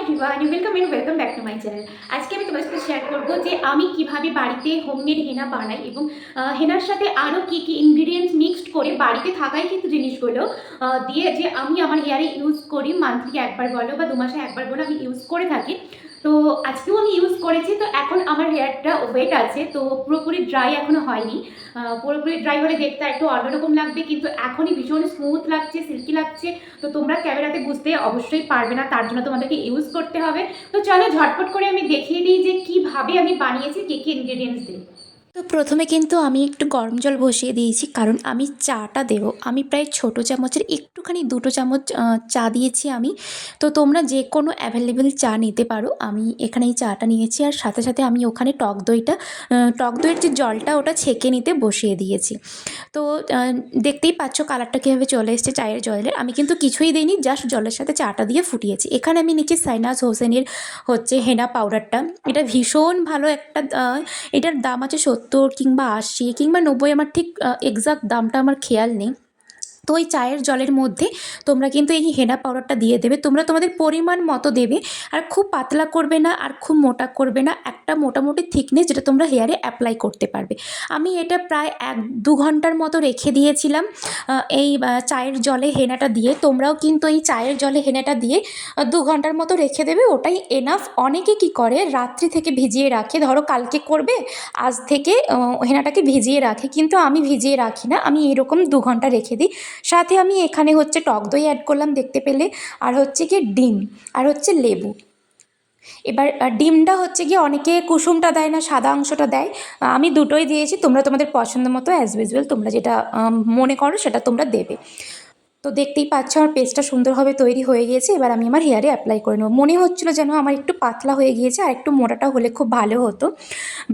Everyone welcome and welcome back to my channel আজকে আমি তোমার সাথে শেয়ার করব যে আমি কীভাবে বাড়িতে হোমমেড হেনা বানাই এবং হেনার সাথে আরও কী কী ইনগ্রিডিয়েন্টস মিক্সড করে বাড়িতে থাকাই কিন্তু জিনিসগুলো দিয়ে যে আমি আমার হেয়ারে ইউজ করি মান্থলি একবার বলো বা দু মাসে একবার বলো আমি ইউজ করে থাকি। তো আজকেও আমি ইউজ করেছি, তো এখন আমার হেয়ারটা ওয়েট আছে, তো পুরোপুরি ড্রাই এখনও হয়নি। পুরোপুরি ড্রাই হলে দেখতে একটু অন্যরকম লাগবে, কিন্তু এখনই ভীষণ স্মুথ লাগছে সিল্কি লাগছে। তো তোমরা ক্যামেরাতে বুঝতে অবশ্যই পারবে না, তার জন্য তোমাদেরকে ইউজ করতে হবে। তো চলো ঝটপট করে আমি দেখিয়ে দিই যে কীভাবে আমি বানিয়েছি, কী কী ইনগ্রিডিয়েন্টস দিই তো প্রথমে কিন্তু আমি একটু গরম জল বসিয়ে দিয়েছি, কারণ আমি চাটা দেব। আমি প্রায় ছোটো চামচের একটুখানি দুটো চামচ চা দিয়েছি আমি। তো তোমরা যে কোনো অ্যাভেলেবেল চা নিতে পারো। আমি এখানে এই চাটা নিয়েছি আর সাথে সাথে আমি ওখানে টক দইটা টক দইয়ের যে জলটা ওটা ছেঁকে নিতে বসিয়ে দিয়েছি। তো দেখতেই পাচ্ছ কালারটা কীভাবে চলে এসছে চায়ের জলের। আমি কিন্তু কিছুই দিইনি জাস্ট জলের সাথে চাটা দিয়ে ফুটিয়েছি। এখানে আমি নিচ্ছি সাইনাস হোসেনের হচ্ছে হেনা পাউডারটা এটা ভীষণ ভালো একটা এটার দাম আছে সত্তর কিংবা আশি কিংবা নব্বই আমার ঠিক এক্সাক্ট দামটা আমার খেয়াল নেই। তো ওই চায়ের জলের মধ্যে তোমরা কিন্তু এই হেনা পাউডারটা দিয়ে দেবে। তোমরা তোমাদের পরিমাণ মতো দেবে। আর খুব পাতলা করবে না আর খুব মোটা করবে না। একটা মোটামুটি থিকনেস যেটা তোমরা হেয়ারে অ্যাপ্লাই করতে পারবে। আমি এটা প্রায় এক দু ঘণ্টার মতো রেখে দিয়েছিলাম। এই চায়ের জলে হেনাটা দিয়ে। তোমরাও কিন্তু এই চায়ের জলে হেনাটা দিয়ে দু ঘণ্টার মতো রেখে দেবে। ওটাই এনাফ অনেকে কি করে? রাত্রি থেকে ভিজিয়ে রাখে। ধরো কালকে করবে, আজ থেকে হেনাটাকে ভিজিয়ে রাখে। কিন্তু আমি ভিজিয়ে রাখি না। আমি এরকম দু ঘণ্টা রেখে দিই। সাথে আমি এখানে হচ্ছে টক দই অ্যাড করলাম দেখতে পেলে, আর হচ্ছে কি ডিম, আর হচ্ছে লেবু। এবার ডিমটা হচ্ছে গিয়ে অনেকে কুসুমটা দেয় না, সাদা অংশটা দেয়। আমি দুটোই দিয়েছি, তোমরা তোমাদের পছন্দ মতো অ্যাজ ইউজুয়াল তোমরা যেটা মনে করো সেটা তোমরা দেবে। তো দেখতেই পাচ্ছ আমার পেস্টটা সুন্দরভাবে তৈরি হয়ে গিয়েছে। এবার আমি আমার হেয়ারে অ্যাপ্লাই করে নেব। মনে হচ্ছিল যেন আমার একটু পাতলা হয়ে গিয়েছে আর একটু মোটাটা হলে খুব ভালো হতো।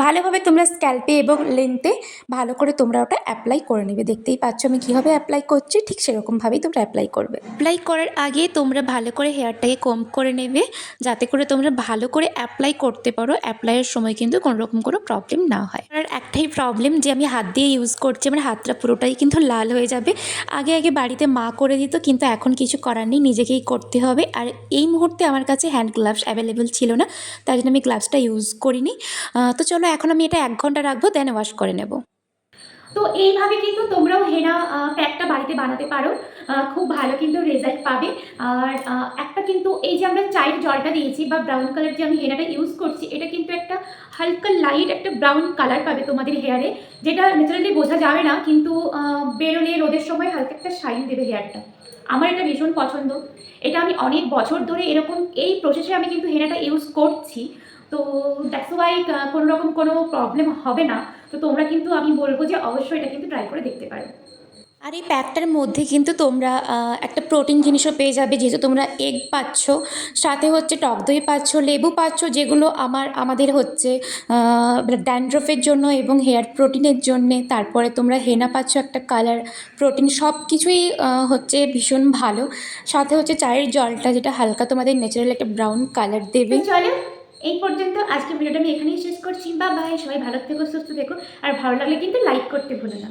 ভালোভাবে তোমরা স্ক্যাল্পে এবং লেন্থে ভালো করে তোমরা ওটা অ্যাপ্লাই করে নেবে। দেখতেই পাচ্ছ আমি কীভাবে অ্যাপ্লাই করছি, ঠিক সেরকমভাবেই তোমরা অ্যাপ্লাই করবে। অ্যাপ্লাই করার আগে তোমরা ভালো করে হেয়ারটাকে কম করে নেবে। যাতে করে তোমরা ভালো করে অ্যাপ্লাই করতে পারো। অ্যাপ্লাইয়ের সময় কিন্তু কোনো রকম কোনো প্রবলেম না হয়। আর একটাই প্রবলেম যে আমি হাত দিয়ে ইউজ করছি, আমার হাতটা পুরোটাই কিন্তু লাল হয়ে যাবে। আগে আগে বাড়িতে মা করে দিত, কিন্তু এখন কিছু করার নেই, নিজেকেই করতে হবে। আর এই মুহূর্তে আমার কাছে হ্যান্ড গ্লাভস অ্যাভেলেবেল ছিল না তাই জন্য আমি গ্লাভসটা ইউজ করিনি। তো চলো এখন আমি এটা এক ঘণ্টা রাখব দেন ওয়াশ করে নেব। তো এইভাবে কিন্তু তোমরাও হেনা প্যাকটা বাড়িতে বানাতে পারো। খুব ভালো কিন্তু রেজাল্ট পাবে। আর একটা কিন্তু এই যে আমরা চায়ের জলটা দিয়েছি বা ব্রাউন কালার যে আমি হেনাটা ইউজ করছি, এটা কিন্তু একটা হালকা লাইট একটা ব্রাউন কালার পাবে তোমাদের হেয়ারে যেটা ন্যাচারালি বোঝা যাবে না, কিন্তু বেরোলে রোদের সময় হালকা একটা শাইন দেবে হেয়ারটা আমার এটা ভীষণ পছন্দ। এটা আমি অনেক বছর ধরে এরকম এই প্রসেসে আমি কিন্তু হেনাটা ইউজ করছি। তো দ্যাটস ওয়াই কোনো রকম কোনো প্রবলেম হবে না। তো তোমরা কিন্তু আমি বলব যে অবশ্যই এটা কিন্তু ট্রাই করে দেখতে পারো। আর এই প্যাকটার মধ্যে কিন্তু তোমরা একটা প্রোটিন জিনিসও পেয়ে যাবে, যেহেতু তোমরা এগ পাচ্ছ। সাথে হচ্ছে টক দই পাচ্ছ, লেবু পাচ্ছ, যেগুলো আমার, আমাদের হচ্ছে ড্যান্ড্রফের জন্য এবং হেয়ার প্রোটিনের জন্যে। তারপরে তোমরা হেনা পাচ্ছ, একটা কালার প্রোটিন সব কিছুই হচ্ছে ভীষণ ভালো। সাথে হচ্ছে চায়ের জলটা, যেটা হালকা তোমাদের ন্যাচারাল একটা ব্রাউন কালার দেবে। এই পর্যন্ত আজকে ভিডিওটা আমি এখানেই শেষ করছি। বা বাই সবাই ভালো থেকো, সুস্থ থেকো। আর ভালো লাগলে কিন্তু লাইক করতে ভুলো না।